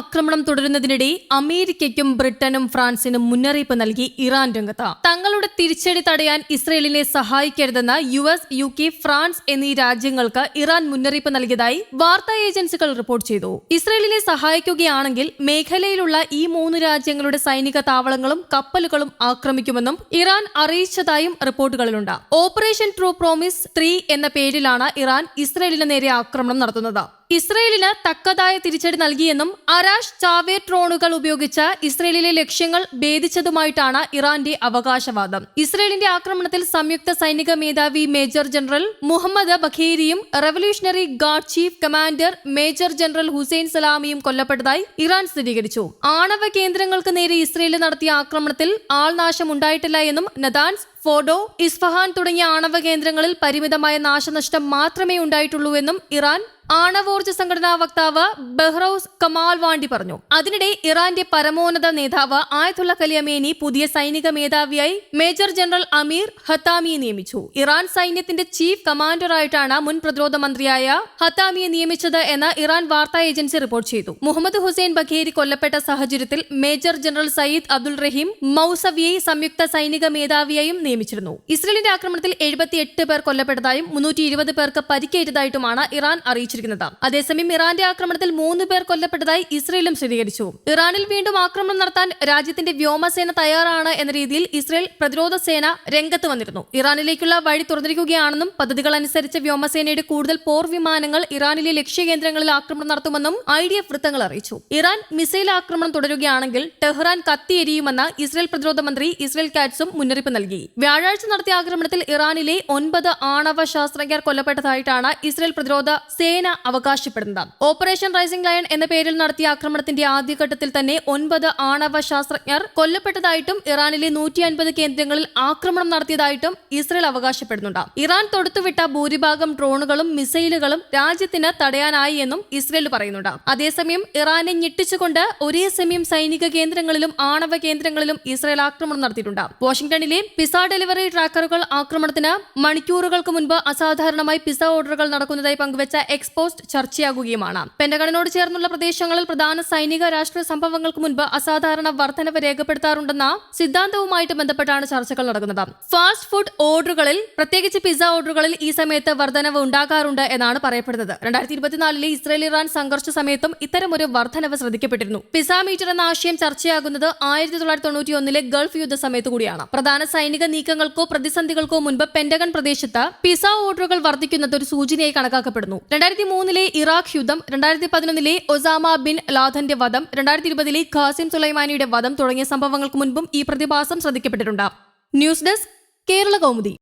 ആക്രമണം തുടരുന്നതിനിടെ അമേരിക്കയ്ക്കും ബ്രിട്ടനും ഫ്രാൻസിനും മുന്നറിയിപ്പ് നൽകി ഇറാൻ രംഗത്ത്. തങ്ങളുടെ തിരിച്ചടി തടയാൻ ഇസ്രയേലിനെ സഹായിക്കരുതെന്ന് U S U K France എന്നീ രാജ്യങ്ങൾക്ക് ഇറാൻ മുന്നറിയിപ്പ് നൽകിയതായി വാർത്താ ഏജൻസികൾ റിപ്പോർട്ട് ചെയ്തു. ഇസ്രയേലിനെ സഹായിക്കുകയാണെങ്കിൽ മേഖലയിലുള്ള ഈ മൂന്ന് രാജ്യങ്ങളുടെ സൈനിക താവളങ്ങളും കപ്പലുകളും ആക്രമിക്കുമെന്നും ഇറാൻ അറിയിച്ചതായും റിപ്പോർട്ടുകളിലുണ്ട്. ഓപ്പറേഷൻ ട്രൂ പ്രോമിസ് ത്രീ എന്ന പേരിലാണ് ഇറാൻ ഇസ്രയേലിന് നേരെ ആക്രമണം നടത്തുന്നത്. ഇസ്രയേലിന് തക്കതായ തിരിച്ചടി നൽകിയെന്നും അരാഷ് ചാവേർ ഡ്രോണുകൾ ഉപയോഗിച്ച് ഇസ്രയേലിലെ ലക്ഷ്യങ്ങൾ ഭേദിച്ചതുമായിട്ടാണ് ഇറാന്റെ അവകാശവാദം. ഇസ്രയേലിന്റെ ആക്രമണത്തിൽ സംയുക്ത സൈനിക മേധാവി major general Muhammad ബഖേരിയും revolutionary guard chief commander major general Hussein സലാമിയും കൊല്ലപ്പെട്ടതായി ഇറാൻ സ്ഥിരീകരിച്ചു. ആണവ കേന്ദ്രങ്ങൾക്ക് നേരെ ഇസ്രയേൽ നടത്തിയ ആക്രമണത്തിൽ ആൾനാശം ഉണ്ടായിട്ടില്ല എന്നും നദാൻസ് ഫോഡോ ഇസ്ഫഹാൻ തുടങ്ങിയ ആണവ കേന്ദ്രങ്ങളിൽ പരിമിതമായ നാശനഷ്ടം മാത്രമേ ഉണ്ടായിട്ടുള്ളൂ എന്നും ഇറാൻ ആണവോർജ സംഘടനാ വക്താവ് ബെഹ്റൌസ് കമാൽ വാണ്ടി പറഞ്ഞു. അതിനിടെ ഇറാന്റെ പരമോന്നത നേതാവ് ആയതുള്ള കലിയമേനി പുതിയ സൈനിക മേധാവിയായി മേജർ ജനറൽ അമീർ ഹത്താമിയെ നിയമിച്ചു. ഇറാൻ സൈന്യത്തിന്റെ ചീഫ് കമാൻഡറായിട്ടാണ് മുൻ പ്രതിരോധ മന്ത്രിയായ ഹത്താമിയെ നിയമിച്ചത് എന്ന് ഇറാൻ വാർത്താ ഏജൻസി റിപ്പോർട്ട് ചെയ്തു. മുഹമ്മദ് ഹുസൈൻ ബഖേരി കൊല്ലപ്പെട്ട സാഹചര്യത്തിൽ major general Sayyid Abdul Rahim മൌസവിയെ സംയുക്ത സൈനിക മേധാവിയായും നിയമിച്ചിരുന്നു. ഇസ്രയേലിന്റെ ആക്രമണത്തിൽ എഴുപത്തിയെട്ട് പേർ കൊല്ലപ്പെട്ടതായും മുന്നൂറ്റി ഇരുപത് പേർക്ക് പരിക്കേറ്റതായിട്ടുമാണ് ഇറാൻ അറിയിച്ചിരിക്കുന്നത്. അതേസമയം ഇറാന്റെ ആക്രമണത്തിൽ മൂന്ന് പേർ കൊല്ലപ്പെട്ടതായി ഇസ്രയേലും സ്ഥിരീകരിച്ചു. ഇറാനിൽ വീണ്ടും ആക്രമണം നടത്താൻ രാജ്യത്തിന്റെ വ്യോമസേന തയ്യാറാണ് എന്ന രീതിയിൽ ഇസ്രയേൽ പ്രതിരോധ സേന രംഗത്ത് വന്നിരുന്നു. ഇറാനിലേക്കുള്ള വഴി തുറന്നിരിക്കുകയാണെന്നും പദ്ധതികൾ അനുസരിച്ച് വ്യോമസേനയുടെ കൂടുതൽ പോർ വിമാനങ്ങൾ ഇറാനിലെ ലക്ഷ്യകേന്ദ്രങ്ങളിൽ ആക്രമണം നടത്തുമെന്നും ഐ ഡി എഫ് വൃത്തങ്ങൾ അറിയിച്ചു. ഇറാൻ മിസൈൽ ആക്രമണം തുടരുകയാണെങ്കിൽ ടെഹ്റാൻ കത്തിയെരിയുമെന്ന് ഇസ്രയേൽ പ്രതിരോധ മന്ത്രി ഇസ്രയേൽ കാറ്റ്സും മുന്നറിയിപ്പ് നൽകി. വ്യാഴാഴ്ച നടത്തിയ ആക്രമണത്തിൽ ഇറാനിലെ ഒൻപത് ആണവ ശാസ്ത്രജ്ഞർ കൊല്ലപ്പെട്ടതായിട്ടാണ് ഇസ്രയേൽ പ്രതിരോധ സേന അവകാശപ്പെടുന്നത്. ഓപ്പറേഷൻ റൈസിംഗ് ലയൺ എന്ന പേരിൽ നടത്തിയ ആക്രമണത്തിന്റെ ആദ്യഘട്ടത്തിൽ തന്നെ ഒൻപത് ആണവ ശാസ്ത്രജ്ഞർ കൊല്ലപ്പെട്ടതായിട്ടും ഇറാനിലെ നൂറ്റി അൻപത് കേന്ദ്രങ്ങളിൽ ആക്രമണം നടത്തിയതായിട്ടും ഇസ്രയേൽ അവകാശപ്പെടുന്നുണ്ട്. ഇറാൻ തൊടുത്തുവിട്ട ഭൂരിഭാഗം ഡ്രോണുകളും മിസൈലുകളും രാജ്യത്തിന് തടയാനായി എന്നും ഇസ്രയേൽ പറയുന്നുണ്ട്. അതേസമയം ഇറാനെ ഞെട്ടിച്ചുകൊണ്ട് ഒരേ സമയം സൈനിക കേന്ദ്രങ്ങളിലും ആണവ കേന്ദ്രങ്ങളിലും ഇസ്രയേൽ ആക്രമണം നടത്തിയിട്ടുണ്ട്. വാഷിംഗ്ടണിലെ പിസ ഡെലിവറി ട്രാക്കറുകൾ ആക്രമണത്തിന് മണിക്കൂറുകൾക്ക് മുൻപ് അസാധാരണമായി പിസ ഓർഡറുകൾ നടക്കുന്നതായി പങ്കുവച്ച എക്സ്പോസ്റ്റ് ചർച്ചയാകുകയുമാണ്. പെന്റഗണിനോട് ചേർന്നുള്ള പ്രദേശങ്ങളിൽ പ്രധാന സൈനിക രാഷ്ട്രീയ സംഭവങ്ങൾക്ക് മുൻപ് അസാധാരണ വർധനവ് രേഖപ്പെടുത്താറുണ്ടെന്ന സിദ്ധാന്തവുമായിട്ട് ബന്ധപ്പെട്ടാണ് ചർച്ചകൾ നടക്കുന്നത്. ഫാസ്റ്റ് ഫുഡ് ഓർഡറുകളിൽ പ്രത്യേകിച്ച് പിസ ഓർഡറുകളിൽ ഈ സമയത്ത് വർധനവ് ഉണ്ടാകാറുണ്ട് എന്നാണ് പറയപ്പെടുന്നത്. രണ്ടായിരത്തി ഇരുപത്തിനാലിലെ ഇസ്രയേൽ ഇറാൻ സംഘർഷ സമയത്തും ഇത്തരമൊരു വർധനവ് ശ്രദ്ധിക്കപ്പെട്ടിരുന്നു. പിസ മീറ്റർ എന്ന ആശയം ചർച്ചയാകുന്നത് ആയിരത്തി തൊള്ളായിരത്തി തൊണ്ണൂറ്റി ഒന്നിലെ ഗൾഫ് യുദ്ധ സമയത്ത് കൂടിയാണ്. പ്രധാന സൈനിക നീക്കങ്ങൾക്കോ പ്രതിസന്ധികൾക്കോ മുൻപ് പെന്റഗൺ പ്രദേശത്ത് പിസ ഓർഡറുകൾ വർദ്ധിക്കുന്നത് ഒരു സൂചനയായി കണക്കാക്കപ്പെടുന്നു. രണ്ടായിരത്തി മൂന്നിലെ ഇറാഖ് യുദ്ധം രണ്ടായിരത്തി പതിനൊന്നിലെ ഒസാമ ബിൻ ലാദന്റെ വധം രണ്ടായിരത്തി ഇരുപതിലെ ഖാസിം സുലൈമാനിയുടെ വധം തുടങ്ങിയ സംഭവങ്ങൾക്ക് മുൻപും ഈ പ്രതിഭാസം ശ്രദ്ധിക്കപ്പെട്ടിട്ടുണ്ട്. News desk Kerala Kaumudi.